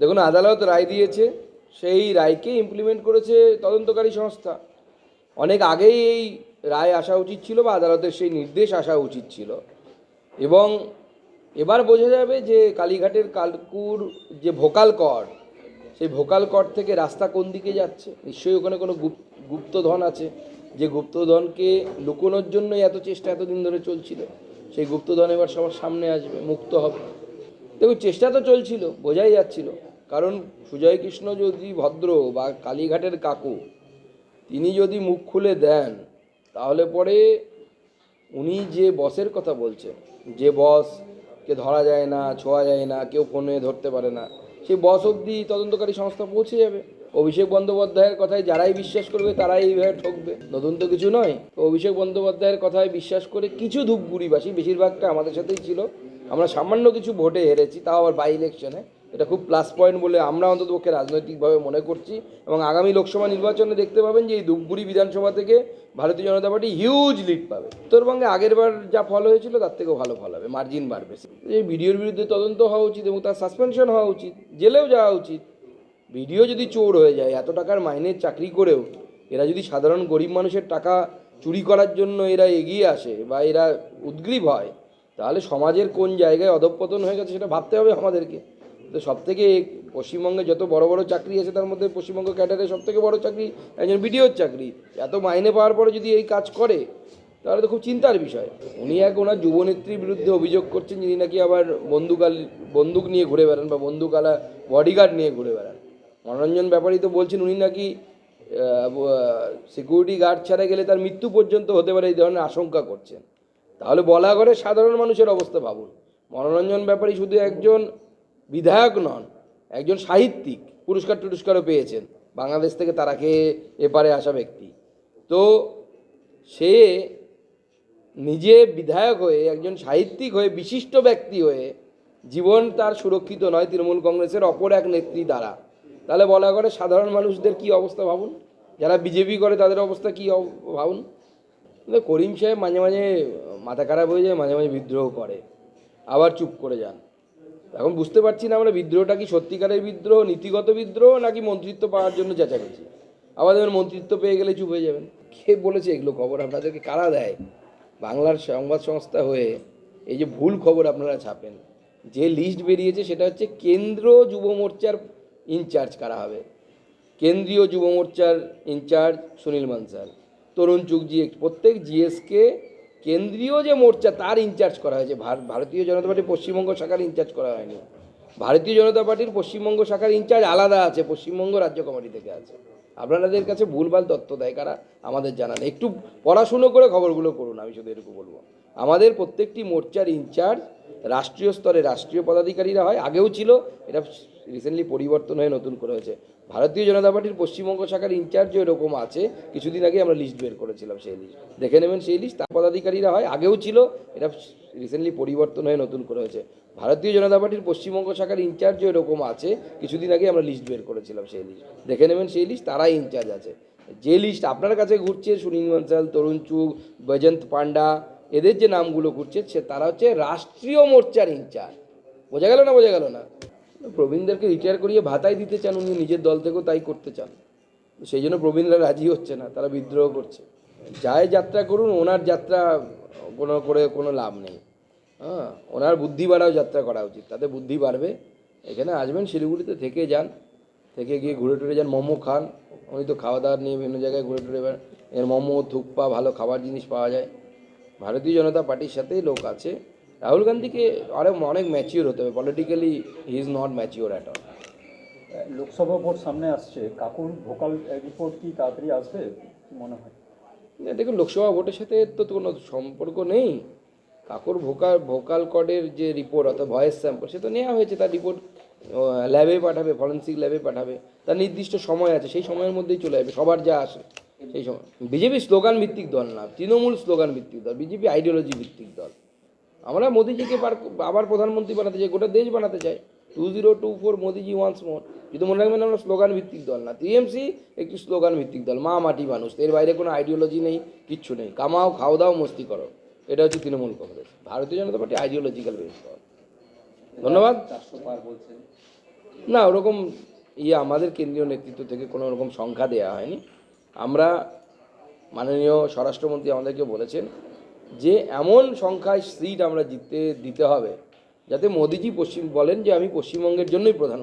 দেখুন, আদালত রায় দিয়েছে, সেই রায়কে ইমপ্লিমেন্ট করেছে তদন্তকারী সংস্থা। অনেক আগেই এই রায় আসা উচিত ছিল বা আদালতের সেই নির্দেশ আসা উচিত ছিল। এবং এবার বোঝা যাবে যে কালীঘাটের কালকুর যে ভোকাল কর, সেই ভোকাল কর থেকে রাস্তা কোন দিকে যাচ্ছে? নিশ্চয়ই ওখানে কোনো গুপ- গুপ্তধন আছে। যে গুপ্তধনকে লুকোনোর জন্যই এত চেষ্টা এতদিন ধরে চলছিল, সেই গুপ্তধন এবার সবার সামনে আসবে, মুক্ত হবে। দেখুন, চেষ্টা তো চলছিল, বোঝাই যাচ্ছিল। কারণ সুজয় কৃষ্ণ যদি ভদ্র বা কালীঘাটের কাকু, তিনি যদি মুখ খুলে দেন, তাহলে পরে উনি যে বসের কথা বলছেন, যে বসকে ধরা যায় না, ছোঁয়া যায় না, কেউ ফোনে ধরতে পারে না, সেই বস অবধি তদন্তকারী সংস্থা পৌঁছে যাবে। অভিষেক বন্দ্যোপাধ্যায়ের কথায় যারাই বিশ্বাস করবে, তারাই এইভাবে ঠকবে। নতুন তো কিছু নয় তো অভিষেক বন্দ্যোপাধ্যায়ের কথায় বিশ্বাস করে কিছু ধূপগুড়িবাসী, বেশিরভাগটা আমাদের সাথেই ছিল। আমরা সামান্য কিছু ভোটে হেরেছি, তাও আবার বাই ইলেকশনে এটা খুব প্লাস পয়েন্ট বলে আমরা অন্ততপক্ষে রাজনৈতিকভাবে মনে করছি এবং আগামী লোকসভা নির্বাচনে দেখতে পাবেন যে এই ধূপগুড়ি বিধানসভা থেকে ভারতীয় জনতা পার্টি হিউজ লিড পাবে। উত্তরবঙ্গে আগের বার যা ফল হয়েছিল তার থেকেও ভালো ফল হবে মার্জিন বাড়বে। এই ভিডিওর বিরুদ্ধে তদন্ত হওয়া উচিত এবং তার সাসপেনশন হওয়া উচিত, জেলেও যাওয়া উচিত। ভিডিও যদি চোর হয়ে যায়, এত টাকার মাইনের চাকরি করেও এরা যদি সাধারণ গরিব মানুষের টাকা চুরি করার জন্য এরা এগিয়ে আসে বা এরা উদ্গ্রীব হয়, তাহলে সমাজের কোন জায়গায় অধঃপতন হয়ে গেছে সেটা ভাবতে হবে আমাদেরকে। তো সব থেকে পশ্চিমবঙ্গে যত বড় বড় চাকরি আছে, তার মধ্যে পশ্চিমবঙ্গ ক্যাডারের সব থেকে বড় চাকরি একজন বিডিওর চাকরি। এত মাইনে পাওয়ার পরে যদি এই কাজ করে, তাহলে তো খুব চিন্তার বিষয়। উনি এক ওনার যুবনেত্রীর বিরুদ্ধে অভিযোগ করছেন, যিনি নাকি আবার বন্দুকাল, বন্দুক নিয়ে ঘুরে বেড়ান বা বন্দুকালা বডিগার্ড নিয়ে ঘুরে বেড়ান। মনোরঞ্জন ব্যাপারী তো বলছেন, উনি নাকি সিকিউরিটি গার্ড ছাড়া গেলে তার মৃত্যু পর্যন্ত হতে পারে এই ধরনের আশঙ্কা করছেন। তাহলে বলা করে সাধারণ মানুষের অবস্থা ভাবুন। মনোরঞ্জন ব্যাপারী শুধু একজন বিধায়ক নন, একজন সাহিত্যিক পুরস্কার টুরস্কারও পেয়েছেন, বাংলাদেশ থেকে তারাকে এপারে আসা ব্যক্তি। তো সে নিজে বিধায়ক হয়ে, একজন সাহিত্যিক হয়ে, বিশিষ্ট ব্যক্তি হয়ে জীবন তার সুরক্ষিত নয় তৃণমূল কংগ্রেসের অপর এক নেত্রী দ্বারা। তাহলে বলা করে সাধারণ মানুষদের কি অবস্থা ভাবুন? যারা বিজেপি করে তাদের অবস্থা কি ভাবুন? করিম সাহেব মাঝে মাঝে মাথা খারাপ হয়ে যায়, মাঝে মাঝে বিদ্রোহ করে। আবার চুপ করে যান। এখন বুঝতে পারছি না আমরা বিদ্রোহটা কি সত্যিকারের বিদ্রোহ, নীতিগত বিদ্রোহ, নাকি মন্ত্রিত্ব পাওয়ার জন্য চেঁচামেচি? আবার দেখবেন মন্ত্রিত্ব পেয়ে গেলে চুপ হয়ে যাবেন। কে বলেছে এগুলো খবর আপনাদেরকে? কারা দেয়? বাংলার সংবাদ সংস্থা হয়ে এই যে ভুল খবর আপনারা ছাপেন, যে লিস্ট বেরিয়েছে সেটা হচ্ছে কেন্দ্র যুব মোর্চার ইনচার্জ কারা হবে? কেন্দ্রীয় যুব মোর্চার ইনচার্জ সুনীল মানসার। তরুণ চুগজি, প্রত্যেক জিএসকে কেন্দ্রীয় যে মোর্চা, তার ইনচার্জ করা হয়েছে। ভার- ভারতীয় জনতা পার্টি পশ্চিমবঙ্গ শাখার ইনচার্জ করা হয়নি। ভারতীয় জনতা পার্টির পশ্চিমবঙ্গ শাখার ইনচার্জ আলাদা আছে, পশ্চিমবঙ্গ রাজ্য কমিটি থেকে আছে। আপনাদের কাছে ভুলভাল তথ্য দেয় কারা? আমাদের জানান একটু পড়াশুনো করে খবরগুলো করুন আমি শুধু এটুকু বলব। আমাদের প্রত্যেকটি মোর্চার ইনচার্জ রাষ্ট্রীয় স্তরে রাষ্ট্রীয় পদাধিকারীরা হয়, আগেও ছিল, এটা রিসেন্টলি পরিবর্তন হয়ে নতুন করে হয়েছে। ভারতীয় জনতা পার্টির পশ্চিমবঙ্গ শাখার ইনচার্জ এরকম আছে। কিছুদিন আগে আমরা লিস্ট বের করেছিলাম সেই লিস্ট দেখে নেবেন সেই লিস্ট তার পদাধিকারীরা হয়, আগেও ছিল, এটা রিসেন্টলি পরিবর্তন হয়ে নতুন করে হয়েছে। ভারতীয় জনতা পার্টির পশ্চিমবঙ্গ শাখার ইনচার্জ এরকম আছে, কিছুদিন আগে আমরা লিস্ট বের করেছিলাম সেই লিস্ট দেখে নেবেন সেই লিস্ট তারাই ইনচার্জ আছে। যে লিস্ট আপনার কাছে ঘুরছে, সুনীল মনসাল তরুণ চুগ বৈজন্ত পান্ডা এদের যে নামগুলো ঘুরছে, সে তারা হচ্ছে রাষ্ট্রীয় মোর্চার ইনচার্জ। বোঝা গেল না বোঝা গেল না? প্রবীণদেরকে রিটায়ার করিয়ে ভাতাই দিতে চান উনি, নিজের দল থেকেও তাই করতে চান। সেই জন্য প্রবীণরা রাজি হচ্ছে না, তারা বিদ্রোহ করছে। যায় যাত্রা করুন, ওনার যাত্রা কোনো করে কোনো লাভ নেই। হ্যাঁ ওনার বুদ্ধি বাড়াও যাত্রা করা উচিত, তাতে বুদ্ধি বাড়বে। এখানে আসবেন, শিলিগুড়িতে থেকে যান, থেকে গিয়ে ঘুরে টুরে যান। মোমো খান, উনি তো খাওয়া দাওয়ার নিয়ে বিভিন্ন জায়গায় ঘুরে টুরে বেড়ান। এর মোমো, থুকপা, ভালো খাবার জিনিস পাওয়া যায়। ভারতীয় জনতা পার্টির সাথেই লোক আছে। রাহুল গান্ধীকে আরও অনেক ম্যাচিওর হতে হবে। Politically he is not mature at all Lok Sabha vote সামনে আসছে। কাকুর ভোকাল রিপোর্ট কি তাড়াতাড়ি আসবে? মনে হয়? না, দেখুন লোকসভা ভোটের সাথে তো তো কোনো সম্পর্ক নেই। কাকুর ভোকাল ভোকাল কর্ডের যে রিপোর্ট অর্থাৎ ভয়েস স্যাম্পল সে তো নেওয়া হয়েছে। তার রিপোর্ট ল্যাবে পাঠাবে ফরেন্সিক ল্যাবে পাঠাবে। তার নির্দিষ্ট সময় আছে সেই সময়ের মধ্যেই চলে যাবে সবার যা আসে সেই সময়। বিজেপি স্লোগান ভিত্তিক দল না তৃণমূল স্লোগান ভিত্তিক দল বিজেপি আইডিওলজি ভিত্তিক দল। আমরা মোদিজিকে আবার প্রধানমন্ত্রী বানাতে চাই, গোটা দেশ বানাতে চাই। Two zero, two four, Modiji once more কিন্তু মনে রাখবেন, আমরা স্লোগান ভিত্তিক দল না। টিএমসি একটি স্লোগান ভিত্তিক দল, মা মাটি মানুষ। এর বাইরে কোনো আইডিওলজি নেই, কিচ্ছু নেই। কামাও, খাও দাও, মস্তি করো। এটা হচ্ছে তৃণমূল কংগ্রেস। ভারতীয় জনতা পার্টি আইডিওলজিক্যাল বেস দল ধন্যবাদ। না, ওরকম ইয়ে আমাদের কেন্দ্রীয় নেতৃত্ব থেকে কোনো রকম সংখ্যা দেওয়া হয়নি। আমরা মাননীয় স্বরাষ্ট্রমন্ত্রী আমাদেরকে বলেছেন যে এমন সংখ্যায় সিট আমরা জিততে, দিতে হবে। যাতে মোদিজি পশ্চিম, বলেন যে আমি পশ্চিমবঙ্গের জন্যই প্রধানমন্ত্রী।